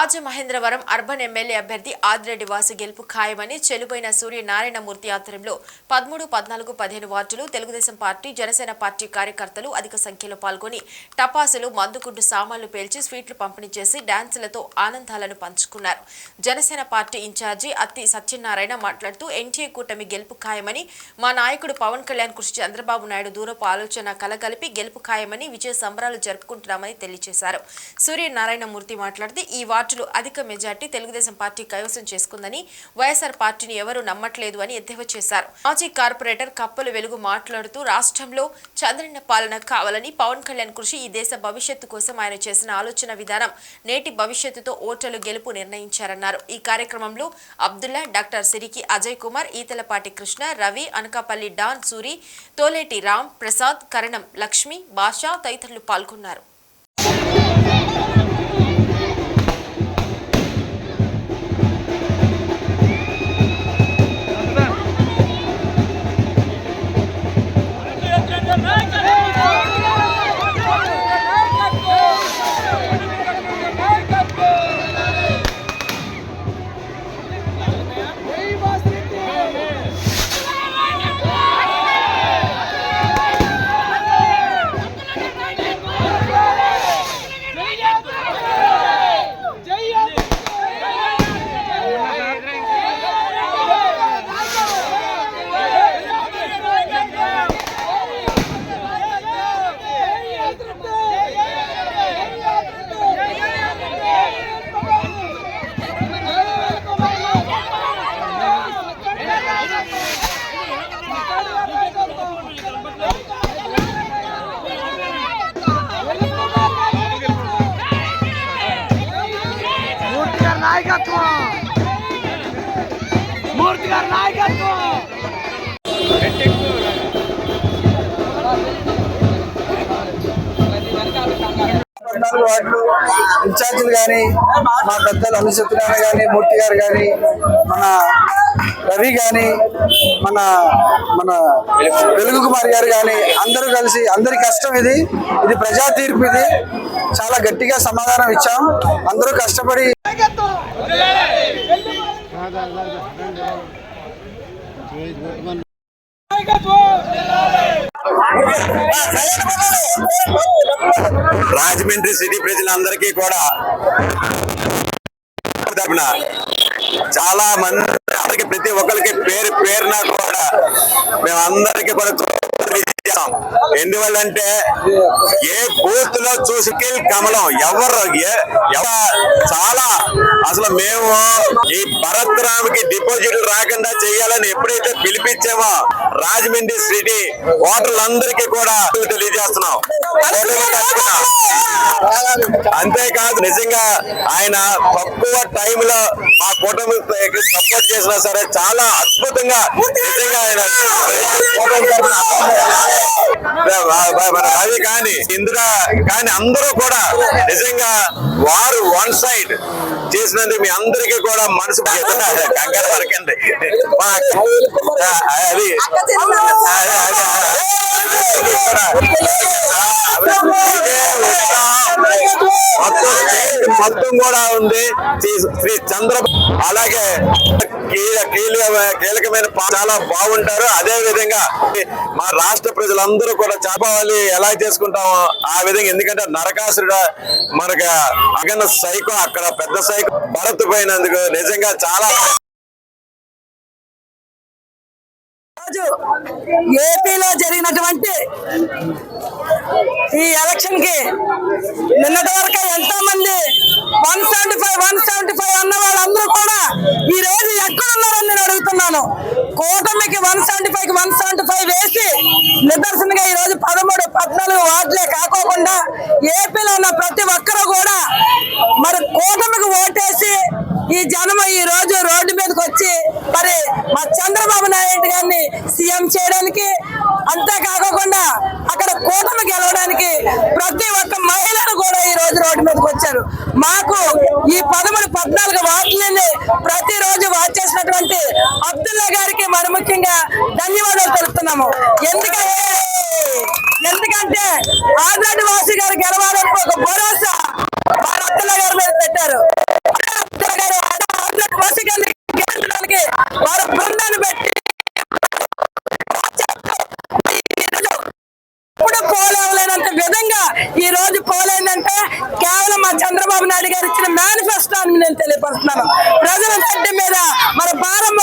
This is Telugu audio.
రాజమహేంద్రవరం అర్బన్ ఎమ్మెల్యే అభ్యర్థి ఆదిరెడ్డి వాసు గెలుపు ఖాయమని చెలుబైన సూర్యనారాయణమూర్తి ఆధ్వర్యంలో పదమూడు పద్నాలుగు పదిహేను వార్డులు తెలుగుదేశం పార్టీ జనసేన పార్టీ కార్యకర్తలు అధిక సంఖ్యలో పాల్గొని టపాసులు మందుగుండు సామాన్లు పేల్చి స్వీట్లు పంపిణీ చేసి డాన్సులతో ఆనందాలను పంచుకున్నారు. జనసేన పార్టీ ఇన్ఛార్జి అత్తి సత్యనారాయణ మాట్లాడుతూ ఎన్టీఏ కూటమి గెలుపు ఖాయమని మా నాయకుడు పవన్ కళ్యాణ్ కృషి చంద్రబాబు నాయుడు దూరపు ఆలోచన కలగలిపి గెలుపు ఖాయమని విజయ సంబరాలు జరుపుకుంటున్నామని తెలియజేశారు. సూర్యనారాయణమూర్తి మాట్లాడితే ఈ పార్టీలు అధిక మెజార్టీ తెలుగుదేశం పార్టీ కైవసం చేసుకుందని వైఎస్ఆర్ పార్టీని ఎవరూ నమ్మట్లేదు అని ఎద్దేవా చేశారు. మాజీ కార్పొరేటర్ కప్పలు వెలుగు మాట్లాడుతూ రాష్ట్రంలో చంద్రన్న పాలన కావాలని పవన్ కళ్యాణ్ కృషి ఈ దేశ భవిష్యత్తు కోసం ఆయన చేసిన ఆలోచన విధానం నేటి భవిష్యత్తుతో ఓటర్లు గెలుపు నిర్ణయించారన్నారు. ఈ కార్యక్రమంలో అబ్దుల్లా డాక్టర్ సిరికి అజయ్ కుమార్ ఈతలపాటి కృష్ణ రవి అనకాపల్లి డాన్ సూరి తోలేటి రామ్ ప్రసాద్ కరణం లక్ష్మి బాషా తదితరులు పాల్గొన్నారు. నాయకత్వం! మూర్తి గారి నాయకత్వం! ఇన్ఛార్జీలు కానీ మా పెద్దలు అనుసత్యనారాయణ కానీ మూర్తి గారు కానీ మన రవి కానీ మన మన వెలుగు కుమార్ గారు కానీ అందరూ కలిసి అందరి కష్టం ఇది ఇది ప్రజా తీర్పు ఇది. చాలా గట్టిగా సమాధానం ఇచ్చాం. అందరూ కష్టపడి రాజమండ్రి సిటీ ప్రజలందరికీ కూడా తరపున చాలా మంది అందరికి ప్రతి ఒక్కరికి పేరు పేరున కూడా మేమందరికీ కూడా ఎందువల్లంటే ఏ బూత్ లో చూసి కమలం ఎవరు చాలా. అసలు మేము ఈ భరత్ రామ్కి డిపాజిట్లు రాకుండా చేయాలని ఎప్పుడైతే పిలిపించామో రాజమండ్రి సిటీ ఓటర్లందరికీ కూడా తెలియజేస్తున్నాం. అంతేకాదు నిజంగా ఆయన తక్కువ టైంలో మా కుటుంబ సపోర్ట్ చేసినా సరే చాలా అద్భుతంగా నిజంగా ఆయన రవి కానీ ఇందిరా కానీ అందరూ కూడా నిజంగా వారు వన్ సైడ్ చేసినందుకు మీ అందరికీ కూడా మనసు కంగారు వరకండి అది అది- మొత్తం కూడా ఉంది. శ్రీ శ్రీ చంద్ర అలాగే కీలకమైన చాలా బాగుంటారు. అదే విధంగా మా రాష్ట్ర ప్రజలందరూ కూడా చాపావళి ఎలా చేసుకుంటామో ఆ విధంగా. ఎందుకంటే నరకాసురుడు మనకి అగన్న సైకో అక్కడ పెద్ద సైకో. భరత్ పోయినందుకు నిజంగా చాలా రోజు ఏపీలో జరిగినటువంటి ఈ ఎలక్షన్కి నిన్నటి వరకు ఎంతో మంది one seventy five one seventy five అన్న వాళ్ళందరూ కూడా ఈ రోజు ఎక్కడున్నారని నేను అడుగుతున్నాను. కూటమికి one seventy five one seventy five వేసి నిదర్శనంగా ఈ రోజు పదమూడు పద్నాలుగు వార్డులే కాకోకుండా ఏపీలో ఉన్న ప్రతి ఒక్కరూ కూడా మరి కూటమికి ఓటేసి ఈ జనం ఈ రోజు రోడ్డు మీదకి వచ్చి మరి మా చంద్రబాబు నాయుడు గారిని సీఎం చేయడానికి అంతేకాకుండా అక్కడ కూటమి గెలవడానికి ప్రతి ఒక్క మహిళలు కూడా ఈ రోజు రోడ్డు మీదకి వచ్చారు. మాకు ఈ పదమూడు పద్నాలుగు వార్డులని ప్రతిరోజు వాచ్ చేసినటువంటి అబ్దుల్లా గారికి మరి ముఖ్యంగా ధన్యవాదాలు తెలుపుతున్నాము. ఎందుకంటే రోజు పోలేదంటే కేవలం మా చంద్రబాబు నాయుడు గారు ఇచ్చిన మేనిఫెస్టో అని నేను తెలియపరుస్తున్నాను. ప్రజల రెడ్డి మీద మన భారం